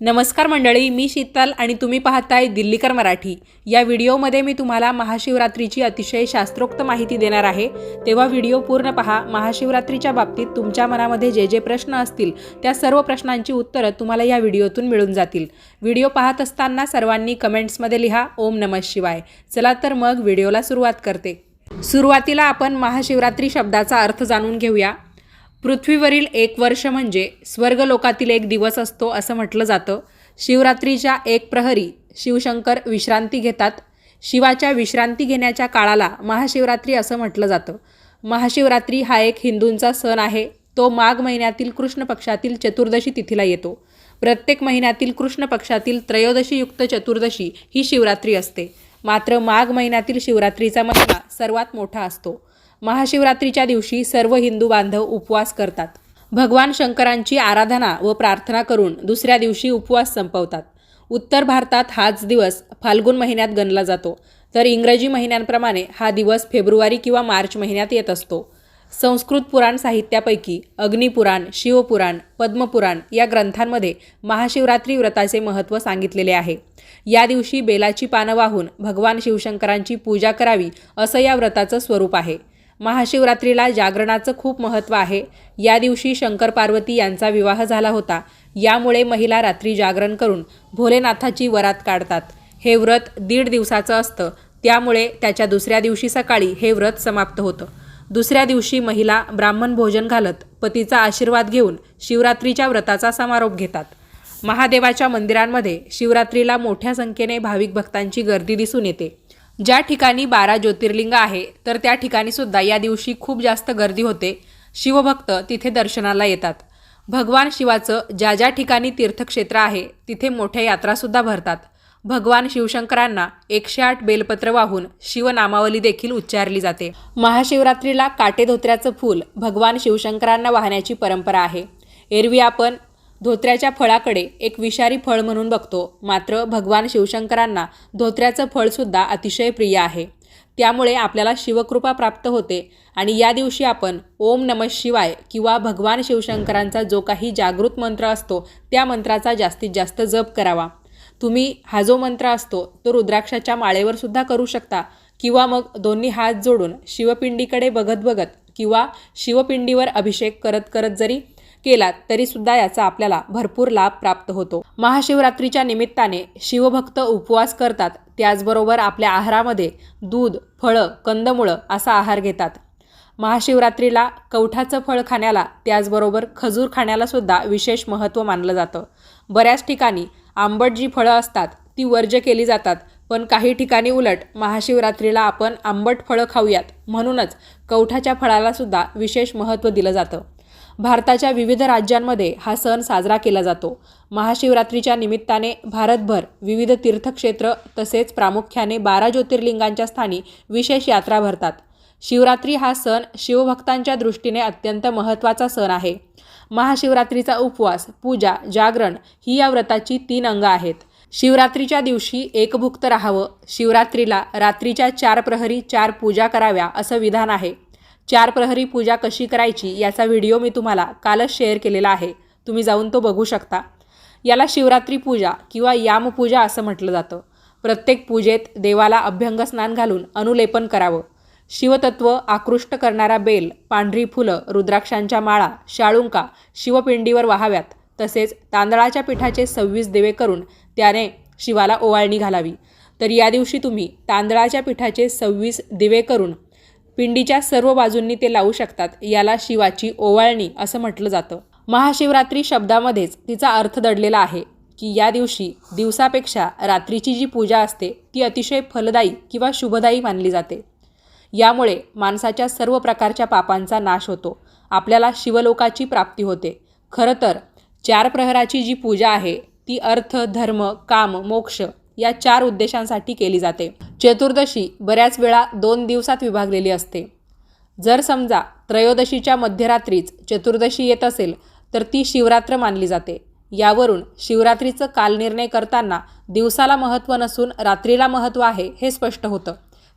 नमस्कार मंडळी मी शीतल आणि तुम्ही पाहताय दिल्लीकर मराठी. या व्हिडिओमध्ये मी तुम्हाला महाशिवरात्रीची अतिशय शास्त्रोक्त माहिती देणार आहे. तेव्हा व्हिडिओ पूर्ण पहा. महाशिवरात्रीच्या बाबतीत तुमच्या मनामध्ये जे जे प्रश्न असतील त्या सर्व प्रश्नांची उत्तरं तुम्हाला या व्हिडिओतून मिळून जातील. व्हिडिओ पाहत असताना सर्वांनी कमेंट्समध्ये लिहा ओम नमः शिवाय. चला तर मग व्हिडिओला सुरुवात करते. सुरुवातीला आपण महाशिवरात्री शब्दाचा अर्थ जाणून घेऊया. पृथ्वीवरील एक वर्ष म्हणजे स्वर्गलोकातील एक दिवस असतो असं म्हटलं जातं. शिवरात्रीच्या एक प्रहरी शिवशंकर विश्रांती घेतात. शिवाच्या विश्रांती घेण्याच्या काळाला महाशिवरात्री असं म्हटलं जातं. महाशिवरात्री हा एक हिंदूंचा सण आहे. तो माघ महिन्यातील कृष्ण पक्षातील चतुर्दशी तिथीला येतो. प्रत्येक महिन्यातील कृष्ण पक्षातील त्रयोदशीयुक्त चतुर्दशी ही शिवरात्री असते. मात्र माघ महिन्यातील शिवरात्रीचा महिना सर्वात मोठा असतो. महाशिवरात्रीच्या दिवशी सर्व हिंदू बांधव उपवास करतात. भगवान शंकरांची आराधना व प्रार्थना करून दुसऱ्या दिवशी उपवास संपवतात. उत्तर भारतात हाच दिवस फाल्गुन महिन्यात गणला जातो. तर इंग्रजी महिन्यांप्रमाणे हा दिवस फेब्रुवारी किंवा मार्च महिन्यात येत असतो. संस्कृत पुराण साहित्यापैकी अग्निपुराण शिवपुराण पद्मपुराण या ग्रंथांमध्ये महाशिवरात्री व्रताचे महत्त्व सांगितलेले आहे. या दिवशी बेलाची पानं वाहून भगवान शिवशंकरांची पूजा करावी असं या व्रताचं स्वरूप आहे. महाशिवरात्रीला जागरणाचं खूप महत्त्व आहे. या दिवशी शंकर पार्वती यांचा विवाह झाला होता. यामुळे महिला रात्री जागरण करून भोलेनाथाची वरात काढतात. हे व्रत दीड दिवसाचं असतं. त्यामुळे त्याच्या दुसऱ्या दिवशी सकाळी हे व्रत समाप्त होतं. दुसऱ्या दिवशी महिला ब्राह्मण भोजन घालत पतीचा आशीर्वाद घेऊन शिवरात्रीच्या व्रताचा समारोप घेतात. महादेवाच्या मंदिरांमध्ये शिवरात्रीला मोठ्या संख्येने भाविक भक्तांची गर्दी दिसून येते. ज्या ठिकाणी बारा ज्योतिर्लिंग आहे तर त्या ठिकाणी सुद्धा या दिवशी खूप जास्त गर्दी होते. शिवभक्त तिथे दर्शनाला येतात. भगवान शिवाचं ज्या ज्या ठिकाणी तीर्थक्षेत्र आहे तिथे मोठ्या यात्रासुद्धा भरतात. भगवान शिवशंकरांना एकशे आठ बेलपत्र वाहून शिवनामावली देखील उच्चारली जाते. महाशिवरात्रीला काटेधोत्र्याचं फूल भगवान शिवशंकरांना वाहण्याची परंपरा आहे. एरवी आपण धोत्र्याच्या फळाकडे एक विषारी फळ म्हणून बघतो. मात्र भगवान शिवशंकरांना धोत्र्याचं फळसुद्धा अतिशय प्रिय आहे. त्यामुळे आपल्याला शिवकृपा प्राप्त होते आणि या दिवशी आपण ओम नमः शिवाय किंवा भगवान शिवशंकरांचा जो काही जागृत मंत्र असतो त्या मंत्राचा जास्तीत जास्त जप करावा. तुम्ही हा जो मंत्र असतो तो रुद्राक्षाच्या माळेवर सुद्धा करू शकता किंवा मग दोन्ही हात जोडून शिवपिंडीकडे बघत बघत किंवा शिवपिंडीवर अभिषेक करत करत जरी केलात तरीसुद्धा याचा आपल्याला भरपूर लाभ प्राप्त होतो. महाशिवरात्रीच्या निमित्ताने शिवभक्त उपवास करतात. त्याचबरोबर आपल्या आहारामध्ये दूध फळं कंदमुळं असा आहार घेतात. महाशिवरात्रीला कवठाचं फळ खाण्याला त्याचबरोबर खजूर खाण्याला सुद्धा विशेष महत्त्व मानलं जातं. बऱ्याच ठिकाणी आंबट जी फळं असतात ती वर्ज्य केली जातात. पण काही ठिकाणी उलट महाशिवरात्रीला आपण आंबट फळं खाऊयात. म्हणूनच कवठाच्या फळाला सुद्धा विशेष महत्त्व दिलं जातं. भारताच्या विविध राज्यांमध्ये हा सण साजरा केला जातो. महाशिवरात्रीच्या निमित्ताने भारतभर विविध तीर्थक्षेत्र तसेच प्रामुख्याने बारा ज्योतिर्लिंगांच्या स्थानी विशेष यात्रा भरतात. शिवरात्री हा सण शिवभक्तांच्या दृष्टीने अत्यंत महत्त्वाचा सण आहे. महाशिवरात्रीचा उपवास पूजा जागरण ही या व्रताची तीन अंग आहेत. शिवरात्रीच्या दिवशी एकभुक्त राहावं शिवरात्रीला रात्रीच्या चार प्रहरी चार पूजा कराव्या असं विधान आहे. चार प्रहरी पूजा कशी करायची याचा व्हिडिओ मी तुम्हाला कालच शेअर केलेला आहे. तुम्ही जाऊन तो बघू शकता. याला शिवरात्री पूजा किंवा यामपूजा असं म्हटलं जातं. प्रत्येक पूजेत देवाला अभ्यंग स्नान घालून अनुलेपन करावं. शिवतत्व आकृष्ट करणारा बेल पांढरी फुलं रुद्राक्षांच्या माळा शाळुंका शिवपिंडीवर वाहाव्यात. तसेच तांदळाच्या पिठाचे सव्वीस दिवे करून त्याने शिवाला ओवाळणी घालावी. तर या दिवशी तुम्ही तांदळाच्या पिठाचे सव्वीस दिवे करून पिंडीच्या सर्व बाजूंनी ते लावू शकतात याला शिवाची ओवाळणी असं म्हटलं जातं. महाशिवरात्री शब्दामध्येच तिचा अर्थ दडलेला आहे की या दिवशी दिवसापेक्षा रात्रीची जी पूजा असते ती अतिशय फलदायी किंवा शुभदायी मानली जाते. यामुळे माणसाच्या सर्व प्रकारच्या पापांचा नाश होतो आपल्याला शिवलोकाची प्राप्ती होते. खरं तर चार प्रहराची जी पूजा आहे ती अर्थ धर्म काम मोक्ष या चार उद्देशांसाठी केली जाते. चतुर्दशी बऱ्याच वेळा दोन दिवसात विभागलेली असते. जर समजा त्रयोदशीच्या मध्यरात्रीच चतुर्दशी येत असेल तर ती शिवरात्र मानली जाते. यावरून शिवरात्रीचं कालनिर्णय करताना दिवसाला महत्त्व नसून रात्रीला महत्त्व आहे हे स्पष्ट होतं.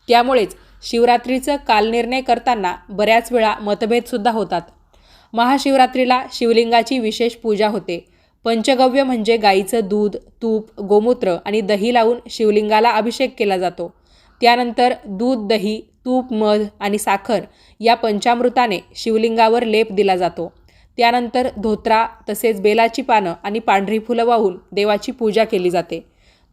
त्यामुळेच शिवरात्रीचं कालनिर्णय करताना बऱ्याच वेळा मतभेदसुद्धा होतात. महाशिवरात्रीला शिवलिंगाची विशेष पूजा होते. पंचगव्य म्हणजे गाईचं दूध तूप गोमूत्र आणि दही लावून शिवलिंगाला अभिषेक केला जातो. त्यानंतर दूध दही तूप मध आणि साखर या पंचामृताने शिवलिंगावर लेप दिला जातो. त्यानंतर धोत्रा तसेच बेलाची पानं आणि पांढरी फुलं वाहून देवाची पूजा केली जाते.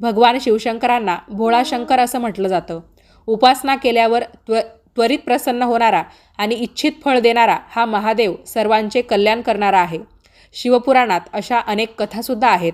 भगवान शिवशंकरांना भोळा शंकर असं म्हटलं जातं. उपासना केल्यावर त्व त्वरित प्रसन्न होणारा आणि इच्छित फळ देणारा हा महादेव सर्वांचे कल्याण करणारा आहे. शिवपुराणात अशा अनेक कथासुद्धा आहेत.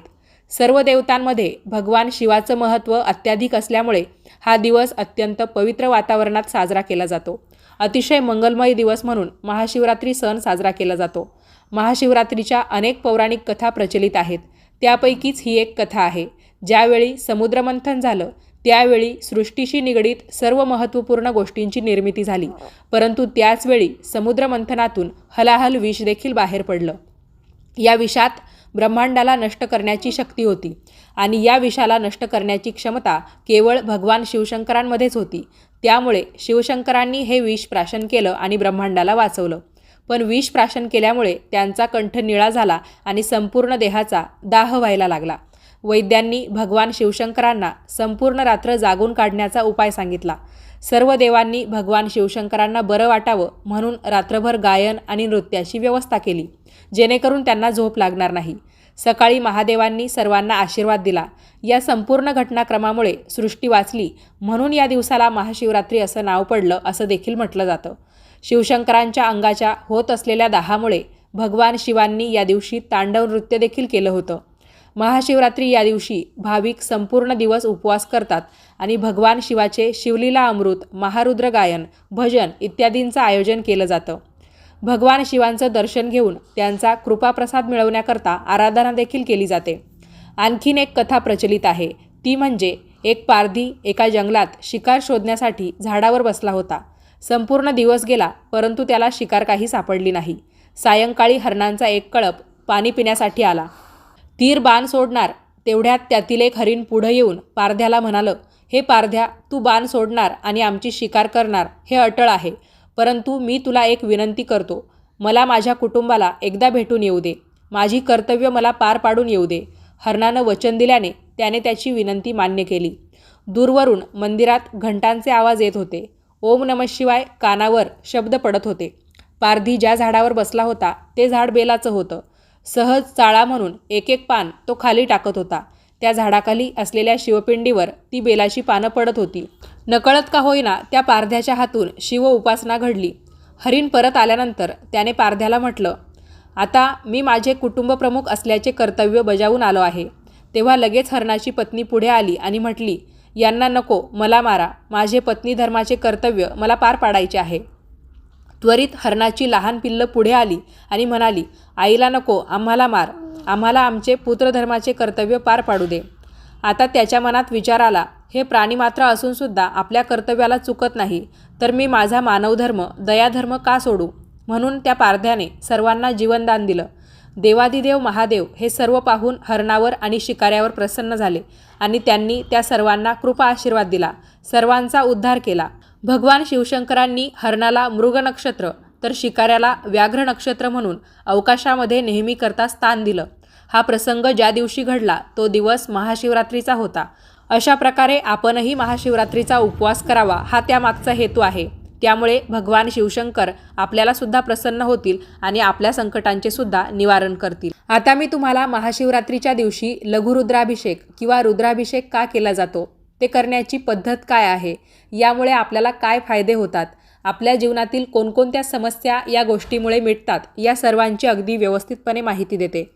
सर्व देवतांमध्ये भगवान शिवाचं महत्त्व अत्याधिक असल्यामुळे हा दिवस अत्यंत पवित्र वातावरणात साजरा केला जातो. अतिशय मंगलमय दिवस म्हणून महाशिवरात्री सण साजरा केला जातो. महाशिवरात्रीच्या अनेक पौराणिक कथा प्रचलित आहेत. त्यापैकीच ही एक कथा आहे. ज्यावेळी समुद्रमंथन झालं त्यावेळी सृष्टीशी निगडीत सर्व महत्त्वपूर्ण गोष्टींची निर्मिती झाली. परंतु त्याचवेळी समुद्रमंथनातून हलाहल विष देखील बाहेर पडलं. या विषात ब्रह्मांडाला नष्ट करण्याची शक्ती होती आणि या विषाला नष्ट करण्याची क्षमता केवळ भगवान शिवशंकरांमध्येच होती. त्यामुळे शिवशंकरांनी हे विष प्राशन केलं आणि ब्रह्मांडाला वाचवलं. पण विष प्राशन केल्यामुळे त्यांचा कंठ निळा झाला आणि संपूर्ण देहाचा दाह व्हायला लागला. वैद्यांनी भगवान शिवशंकरांना संपूर्ण रात्र जागून काढण्याचा उपाय सांगितला. सर्व देवांनी भगवान शिवशंकरांना बरं वाटावं म्हणून रात्रभर गायन आणि नृत्याची व्यवस्था केली जेणेकरून त्यांना झोप लागणार नाही. सकाळी महादेवांनी सर्वांना आशीर्वाद दिला. या संपूर्ण घटनाक्रमामुळे सृष्टी वाचली म्हणून या दिवसाला महाशिवरात्री असं नाव पडलं असं देखील म्हटलं जातं. शिवशंकरांच्या अंगाच्या होत असलेल्या दाहामुळे भगवान शिवांनी या दिवशी तांडव नृत्य देखील केलं होतं. महाशिवरात्री या दिवशी भाविक संपूर्ण दिवस उपवास करतात आणि भगवान शिवाचे शिवलीला अमृत महारुद्र गायन भजन इत्यादींचं आयोजन केलं जातं. भगवान शिवांचं दर्शन घेऊन त्यांचा कृपाप्रसाद मिळवण्याकरता आराधना देखील केली जाते. आणखीन एक कथा प्रचलित आहे. ती म्हणजे एक पारधी एका जंगलात शिकार शोधण्यासाठी झाडावर बसला होता. संपूर्ण दिवस गेला परंतु त्याला शिकार काही सापडली नाही. सायंकाळी हरणांचा एक कळप पाणी पिण्यासाठी आला. तीर बाण सोडणार तेवढ्यात त्यातील एक हरिण पुढं येऊन पारध्याला म्हणालं हे पारध्या तू बाण सोडणार आणि आमची शिकार करणार हे अटळ आहे. परंतु मी तुला एक विनंती करतो मला माझ्या कुटुंबाला एकदा भेटून येऊ दे. माझी कर्तव्य मला पार पाडून येऊ दे. हरणानं वचन दिल्याने त्याने त्याची विनंती मान्य केली. दूरवरून मंदिरात घंटांचे आवाज येत होते. ओम नम शिवाय कानावर शब्द पडत होते. पारधी ज्या झाडावर बसला होता ते झाड बेलाचं होतं. सहज चाळा म्हणून एक एक पान तो खाली टाकत होता. त्या झाडाखाली असलेल्या शिवपिंडीवर ती बेलाची पानं पडत होती. नकळत का होईना त्या पारध्याच्या हातून शिव उपासना घडली. हरिण परत आल्यानंतर त्याने पारध्याला म्हटलं आता मी माझे कुटुंबप्रमुख असल्याचे कर्तव्य बजावून आलो आहे तेव्हा लगेच हरणाची पत्नी पुढे आली आणि म्हटली यांना नको मला मारा. माझे पत्नी धर्माचे कर्तव्य मला पार पाडायचे आहे. त्वरित हरणाची लहान पिल्लं पुढे आली आणि म्हणाली आईला नको आम्हाला मार. आम्हाला आमचे पुत्रधर्माचे कर्तव्य पार पाडू दे. आता त्याच्या मनात विचार आला हे प्राणी मात्र असूनसुद्धा आपल्या कर्तव्याला चुकत नाही तर मी माझा मानवधर्म दयाधर्म का सोडू? म्हणून त्या पारध्याने सर्वांना जीवनदान दिलं. देवादिदेव महादेव हे सर्व पाहून हरणावर आणि शिकाऱ्यावर प्रसन्न झाले आणि त्यांनी त्या सर्वांना कृपा आशीर्वाद दिला. सर्वांचा उद्धार केला. भगवान शिवशंकरांनी हरणाला मृग नक्षत्र तर शिकाऱ्याला व्याघ्र नक्षत्र म्हणून अवकाशामध्ये नेहमी करता स्थान दिलं. हा प्रसंग ज्या दिवशी घडला तो दिवस महाशिवरात्रीचा होता. अशा प्रकारे आपणही महाशिवरात्रीचा उपवास करावा हा त्यामागचा हेतू आहे. त्यामुळे भगवान शिवशंकर आपल्याला सुद्धा प्रसन्न होतील आणि आपल्या संकटांचे सुद्धा निवारण करतील. आता मी तुम्हाला महाशिवरात्रीच्या दिवशी लघुरुद्राभिषेक किंवा रुद्राभिषेक का केला जातो? ते करण्याची पद्धत काय आहे? यामुळे आपल्याला काय फायदे होतात? आपल्या जीवनातील कोणकोणत्या समस्या या गोष्टीमुळे मिटतात या सर्वांची अगदी व्यवस्थितपणे माहिती देते.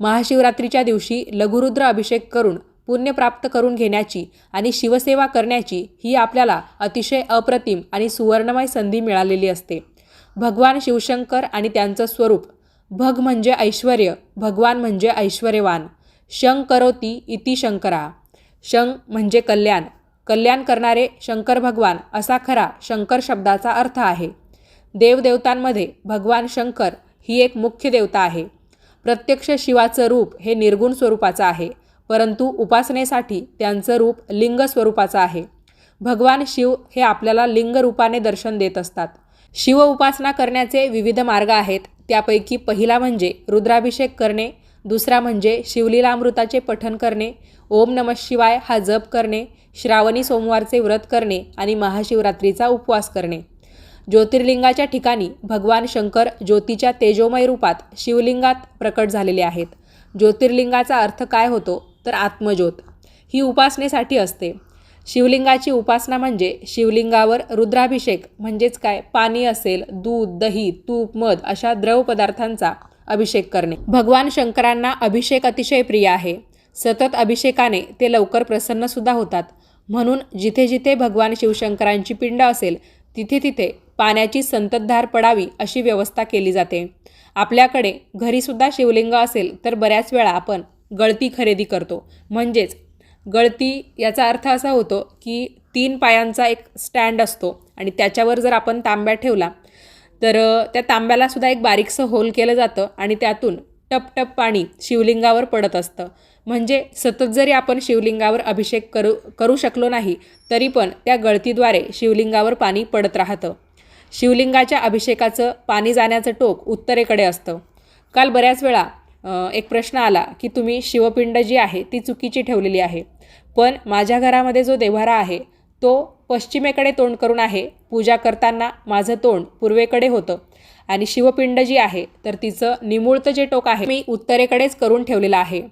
महाशिवरात्रीच्या दिवशी लघुरुद्र अभिषेक करून पुण्य प्राप्त करून घेण्याची आणि शिवसेवा करण्याची ही आपल्याला अतिशय अप्रतिम आणि सुवर्णमय संधी मिळालेली असते. भगवान शिवशंकर आणि त्यांचं स्वरूप भग म्हणजे ऐश्वर भगवान म्हणजे ऐश्वर्यवान शंकरोती इति शंकरा. शं म्हणजे कल्याण. कल्याण करणारे शंकर भगवान असा खरा शंकर शब्दाचा अर्थ आहे. देवदेवतांमध्ये भगवान शंकर ही एक मुख्य देवता आहे. प्रत्यक्ष शिवाचं रूप हे निर्गुण स्वरूपाचं आहे परंतु उपासनेसाठी त्यांचं रूप लिंग स्वरूपाचं आहे. भगवान शिव हे आपल्याला लिंग रूपाने दर्शन देत असतात. शिव उपासना करण्याचे विविध मार्ग आहेत. त्यापैकी पहिला म्हणजे रुद्राभिषेक करणे दुसरा म्हणजे शिवलीलामृताचे पठन करणे ओम नम शिवाय हा जप करणे श्रावणी सोमवारचे व्रत करणे आणि महाशिवरात्रीचा उपवास करणे. ज्योतिर्लिंगाच्या ठिकाणी भगवान शंकर ज्योतीच्या तेजोमय रूपात शिवलिंगात प्रकट झालेले आहेत. ज्योतिर्लिंगाचा अर्थ काय होतो तर आत्मज्योत. ही उपासनेसाठी असते. शिवलिंगाची उपासना म्हणजे शिवलिंगावर रुद्राभिषेक म्हणजेच काय? पाणी असेल दूध दही तूप मध अशा द्रव पदार्थांचा अभिषेक करणे. भगवान शंकरांना अभिषेक अतिशय प्रिय आहे. सतत अभिषेकाने ते लवकर प्रसन्नसुद्धा होतात. म्हणून जिथे जिथे भगवान शिवशंकरांची पिंड असेल तिथे तिथे पाण्याची संततधार पडावी अशी व्यवस्था केली जाते. आपल्याकडे घरीसुद्धा शिवलिंग असेल तर बऱ्याच वेळा आपण गळती खरेदी करतो. म्हणजेच गळती याचा अर्थ असा होतो की तीन पायांचा एक स्टँड असतो आणि त्याच्यावर जर आपण तांब्या ठेवला तर त्या त्या तांब्यालासुद्धा एक बारीकसं होल केलं जातं आणि त्यातून टप टप पाणी शिवलिंगावर पडत असतं. म्हणजे सतत जरी आपण शिवलिंगावर अभिषेक करू करू शकलो नाही तरी पण त्या गळतीद्वारे शिवलिंगावर पाणी पडत राहतं. शिवलिंगाच्या अभिषेकाचं पाणी जाण्याचं टोक उत्तरेकडे असतं. काल बऱ्याच वेळा एक प्रश्न आला की तुम्ही शिवपिंड जी आहे ती चुकीची ठेवलेली आहे. पण माझ्या घरामध्ये जो देव्हारा आहे तो पश्चिमेकडे तोंड करून आहे. पूजा करताना माझं तोंड पूर्वेकडे होतं. आणि शिवपिंड जी आहे तर तिचं निमुळतं जे टोक आहे मी उत्तरेकडेच करून ठेवलेलं आहे.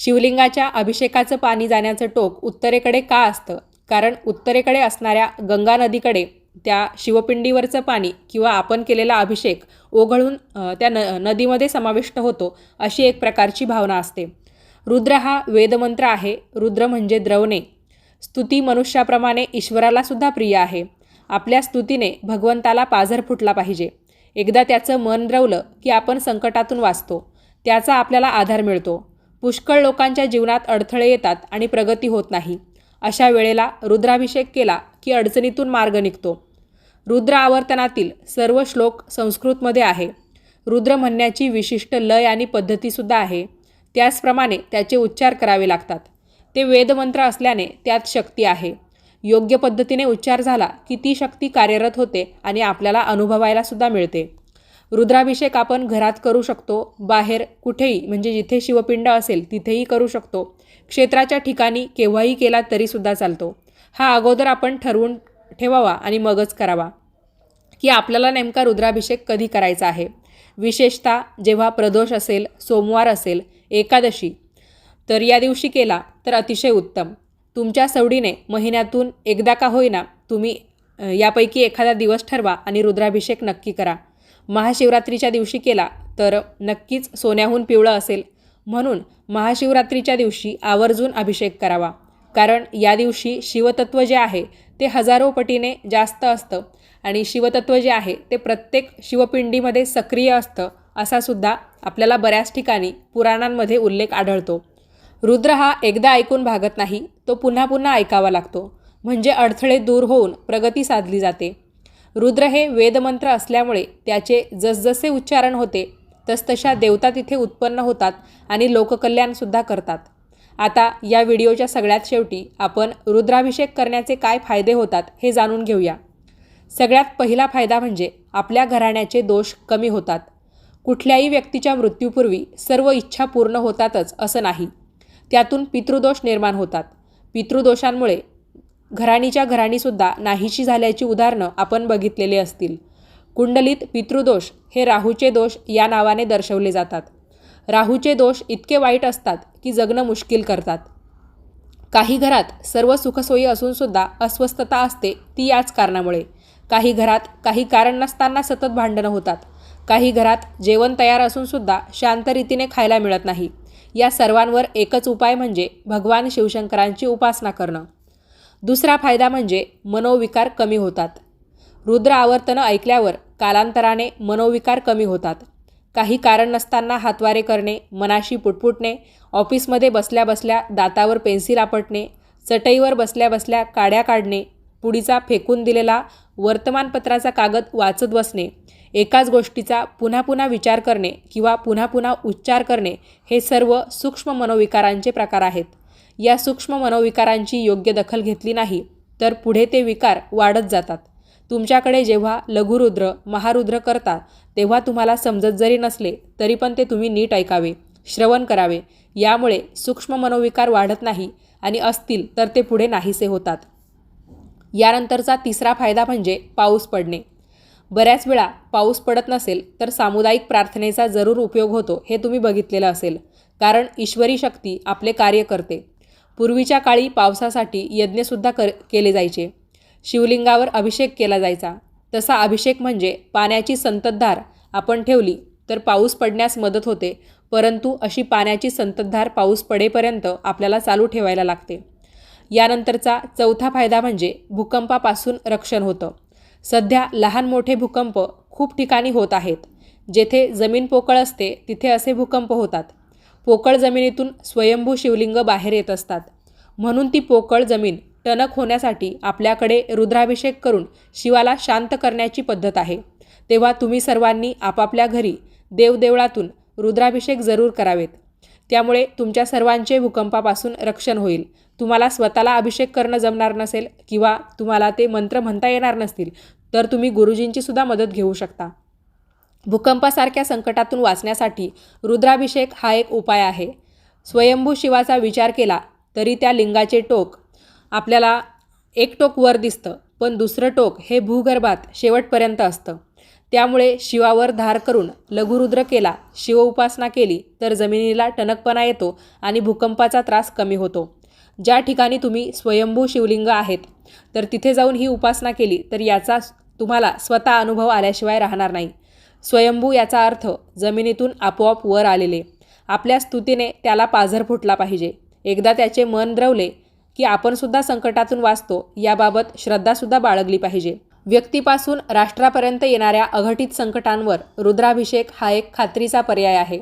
शिवलिंगाच्या अभिषेकाचं पाणी जाण्याचं टोक उत्तरेकडे का असतं? कारण उत्तरेकडे असणाऱ्या गंगा नदीकडे त्या शिवपिंडीवरचं पाणी किंवा आपण केलेला अभिषेक ओघळून त्या न नदीमध्ये समाविष्ट होतो अशी एक प्रकारची भावना असते. रुद्र हा वेदमंत्र आहे. रुद्र म्हणजे द्रवणे. स्तुती मनुष्याप्रमाणे ईश्वराला सुद्धा प्रिय आहे. आपल्या स्तुतीने भगवंताला पाझर फुटला पाहिजे. एकदा त्याचं मन द्रवलं की आपण संकटातून वाचतो. त्याचा आपल्याला आधार मिळतो. पुष्कळ लोकांच्या जीवनात अडथळे येतात आणि प्रगती होत नाही. अशा वेळेला रुद्राभिषेक केला की अडचणीतून मार्ग निघतो. रुद्र आवर्तनातील सर्व श्लोक संस्कृतमध्ये आहे. रुद्र म्हणण्याची विशिष्ट लय आणि पद्धतीसुद्धा आहे. त्याचप्रमाणे त्याचे उच्चार करावे लागतात. ते वेदमंत्र असल्याने त्यात शक्ती आहे. योग्य पद्धतीने उच्चार झाला की ती शक्ती कार्यरत होते आणि आपल्याला अनुभवायला सुद्धा मिळते. रुद्राभिषेक आपण घरात करू शकतो बाहेर कुठेही म्हणजे जिथे शिवपिंड असेल तिथेही करू शकतो. क्षेत्राच्या ठिकाणी केव्हाही केला तरीसुद्धा चालतो. हा अगोदर आपण ठरवून ठेवावा आणि मगच करावा. की आपल्याला नेमका रुद्राभिषेक कधी करायचा आहे? विशेषतः जेव्हा प्रदोष असेल सोमवार असेल एकादशी तर या दिवशी केला तर अतिशय उत्तम. तुमच्या सवडीने महिन्यातून एकदा का होईना तुम्ही यापैकी एखादा दिवस ठरवा आणि रुद्राभिषेक नक्की करा. महाशिवरात्रीच्या दिवशी केला तर नक्कीच सोन्याहून पिवळं असेल. म्हणून महाशिवरात्रीच्या दिवशी आवर्जून अभिषेक करावा. कारण या दिवशी शिवतत्व जे आहे ते हजारो पटीने जास्त असतं. आणि शिवतत्व जे आहे ते प्रत्येक शिवपिंडीमध्ये सक्रिय असतं असा सुद्धा आपल्याला बऱ्याच ठिकाणी पुराणांमध्ये उल्लेख आढळतो. रुद्र हा एकदा ऐकून भागत नाही तो पुन्हा पुन्हा ऐकावा लागतो. म्हणजे अडथळे दूर होऊन प्रगती साधली जाते. रुद्र हे वेदमंत्र असल्यामुळे त्याचे जसजसे उच्चारण होते तसतशा देवता तिथे उत्पन्न होतात आणि लोककल्याणसुद्धा करतात. आता या व्हिडिओच्या सगळ्यात शेवटी आपण रुद्राभिषेक करण्याचे काय फायदे होतात हे जाणून घेऊया. सगळ्यात पहिला फायदा म्हणजे आपल्या घराण्याचे दोष कमी होतात. कुठल्याही व्यक्तीच्या मृत्यूपूर्वी सर्व इच्छा पूर्ण होतातच असं नाही. त्यातून पितृदोष निर्माण होतात. पितृदोषांमुळे घराणीच्या घराणीसुद्धा नाहीशी झाल्याची उदाहरणं आपण बघितलेली असतील. कुंडलीत पितृदोष हे राहूचे दोष या नावाने दर्शवले जातात. राहूचे दोष इतके वाईट असतात की जगणं मुश्किल करतात. काही घरात सर्व सुखसोयी असूनसुद्धा अस्वस्थता असते ती याच कारणामुळे. काही घरात काही कारण नसताना सतत भांडणं होतात. काही घरात जेवण तयार असूनसुद्धा शांत रीतीने खायला मिळत नाही. या सर्वांवर एकच उपाय म्हणजे भगवान शिवशंकरांची उपासना करणं. दुसरा फायदा म्हणजे मनोविकार कमी होतात. रुद्र आवर्तनं ऐकल्यावर कालांतराने मनोविकार कमी होतात. काही कारण नसताना हातवारे करणे मनाशी पुटपुटणे ऑफिसमध्ये बसल्या बसल्या दातावर पेन्सिल आपटणे चटईवर बसल्या बसल्या काड्या काढणे पुडीचा फेकून दिलेला वर्तमानपत्राचा कागद वाचत बसणे एकाच गोष्टीचा पुन्हा पुन्हा विचार करणे किंवा पुन्हा पुन्हा उच्चार करणे हे सर्व सूक्ष्म मनोविकारांचे प्रकार आहेत. या सूक्ष्म मनोविकारांची योग्य दखल घेतली नाही तर पुढे ते विकार वाढत जातात. तुमच्याकडे जेव्हा लघुरुद्र महारुद्र करता तेव्हा तुम्हाला समजत जरी नसले तरी पण ते तुम्ही नीट ऐकावे श्रवण करावे. यामुळे सूक्ष्म मनोविकार वाढत नाही आणि असतील तर ते पुढे नाहीसे होतात. यानंतरचा तिसरा फायदा म्हणजे पाऊस पडणे. बऱ्याच वेळा पाऊस पडत नसेल तर सामुदायिक प्रार्थनेचा जरूर उपयोग होतो हे तुम्ही बघितलेलं असेल. कारण ईश्वरी शक्ती आपले कार्य करते. पूर्वीच्या काळी पावसासाठी यज्ञसुद्धा कर केले जायचे. शिवलिंगावर अभिषेक केला जायचा. तसा अभिषेक म्हणजे पाण्याची संततधार आपण ठेवली तर पाऊस पडण्यास मदत होते परंतु अशी पाण्याची संततधार पाऊस पडेपर्यंत आपल्याला चालू ठेवायला लागते. यानंतरचा चौथा फायदा म्हणजे भूकंपापासून रक्षण होतं. सध्या लहान मोठे भूकंप खूप ठिकाणी होत आहेत. जेथे जमीन पोकळ असते तिथे असे भूकंप होतात. पोकळ जमिनीतून स्वयंभू शिवलिंग बाहेर येत असतात. म्हणून ती पोकळ जमीन टणक होण्यासाठी आपल्याकडे रुद्राभिषेक करून शिवाला शांत करण्याची पद्धत आहे. तेव्हा तुम्ही सर्वांनी आपापल्या घरी देवदेवळातून रुद्राभिषेक जरूर करावेत. त्यामुळे तुमच्या सर्वांचे भूकंपापासून रक्षण होईल. तुम्हाला स्वतःला अभिषेक करणं जमणार नसेल किंवा तुम्हाला ते मंत्र म्हणता येणार नसतील तर तुम्ही गुरुजींची सुद्धा मदत घेऊ शकता. भूकंपासारख्या संकटातून वाचण्यासाठी रुद्राभिषेक हा एक उपाय आहे. स्वयंभू शिवाचा विचार केला तरी त्या लिंगाचे टोक आपल्याला एक टोक वर दिसतं पण दुसरं टोक हे भूगर्भात शेवटपर्यंत असतं. त्यामुळे शिवावर धार करून लघुरुद्र केला शिव उपासना केली तर जमिनीला टणकपणा येतो आणि भूकंपाचा त्रास कमी होतो. ज्या ठिकाणी तुम्ही स्वयंभू शिवलिंग आहेत तर तिथे जाऊन ही उपासना केली तर याचा तुम्हाला स्वतः अनुभव आल्याशिवाय राहणार नाही. स्वयंभू याचा अर्थ जमिनीतून आपोआप वर आलेले. आपल्या स्तुतीने त्याला पाझर फुटला पाहिजे. एकदा त्याचे मन द्रवले की आपणसुद्धा संकटातून वाचतो याबाबत श्रद्धासुद्धा बाळगली पाहिजे. व्यक्तीपासून राष्ट्रापर्यंत येणाऱ्या अघटित संकटांवर रुद्राभिषेक हा एक खात्रीचा पर्याय आहे.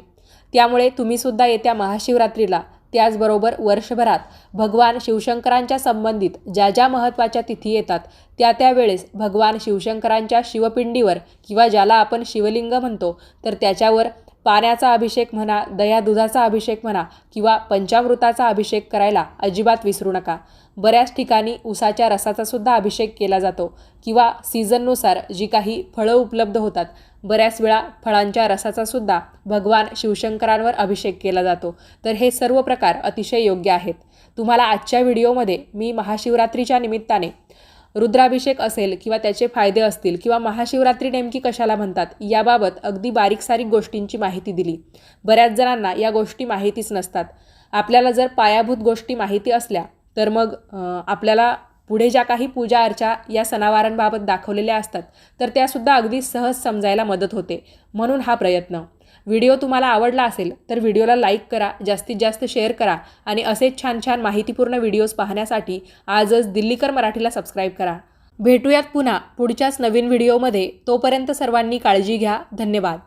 त्यामुळे तुम्हीसुद्धा येत्या महाशिवरात्रीला त्याचबरोबर वर्षभरात भगवान शिवशंकरांच्या संबंधित ज्या ज्या महत्त्वाच्या तिथी येतात त्या त्या वेळेस भगवान शिवशंकरांच्या शिवपिंडीवर किंवा ज्याला आपण शिवलिंग म्हणतो तर त्याच्यावर पाण्याचा अभिषेक म्हणा दया दुधाचा अभिषेक म्हणा किंवा पंचामृताचा अभिषेक करायला अजिबात विसरू नका. बऱ्याच ठिकाणी उसाच्या रसाचा सुद्धा अभिषेक केला जातो किंवा सीझननुसार जी काही फळं उपलब्ध होतात बऱ्याच वेळा फळांच्या रसाचा सुद्धा भगवान शिवशंकरांवर अभिषेक केला जातो. तर हे सर्व प्रकार अतिशय योग्य आहेत. तुम्हाला आजच्या व्हिडिओमध्ये मी महाशिवरात्रीच्या निमित्ताने रुद्राभिषेक असेल किंवा त्याचे फायदे असतील किंवा महाशिवरात्री नेमकी कशाला म्हणतात याबाबत अगदी बारीक सारीक गोष्टींची माहिती दिली. बऱ्याच जणांना या गोष्टी माहितीच नसतात. आपल्याला जर पायाभूत गोष्टी माहिती असल्या तर मग आपल्याला पुढे ज्या काही पूजा अर्चा या सणावारांबाबत दाखवलेल्या असतात तर त्यासुद्धा अगदी सहज समजायला मदत होते म्हणून हा प्रयत्न. व्हिडिओ तुम्हाला आवडला असेल तर व्हिडिओला लाईक करा जास्तीत जास्त शेअर करा आणि असेच छान छान माहितीपूर्ण व्हिडिओज पाहण्यासाठी आजच दिल्लीकर मराठीला सबस्क्राईब करा. भेटूयात पुन्हा पुढच्याच नवीन व्हिडिओमध्ये तोपर्यंत सर्वांनी काळजी घ्या. धन्यवाद.